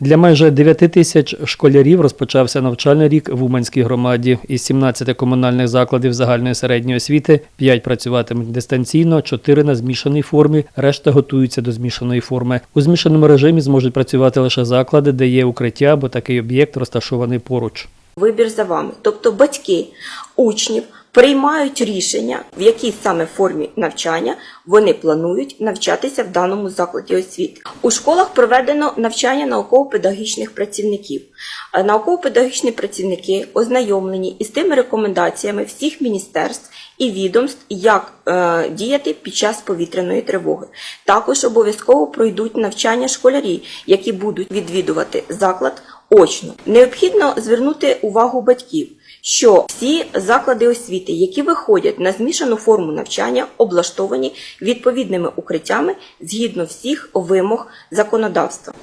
Для майже 9 тисяч школярів розпочався навчальний рік в Уманській громаді. Із 17 комунальних закладів загальної середньої освіти 5 працюватимуть дистанційно, 4 на змішаній формі, решта готуються до змішаної форми. У змішаному режимі зможуть працювати лише заклади, де є укриття або такий об'єкт розташований поруч. Вибір за вами. Тобто батьки учнів приймають рішення, в якій саме формі навчання вони планують навчатися в даному закладі освіти. У школах проведено навчання науково-педагогічних працівників. Е, Науково-педагогічні працівники ознайомлені із тими рекомендаціями всіх міністерств і відомств, як е, діяти під час повітряної тривоги. Також обов'язково пройдуть навчання школярі, які будуть відвідувати заклад очно. Необхідно звернути увагу батьків, що всі заклади освіти, які виходять на змішану форму навчання, облаштовані відповідними укриттями згідно всіх вимог законодавства.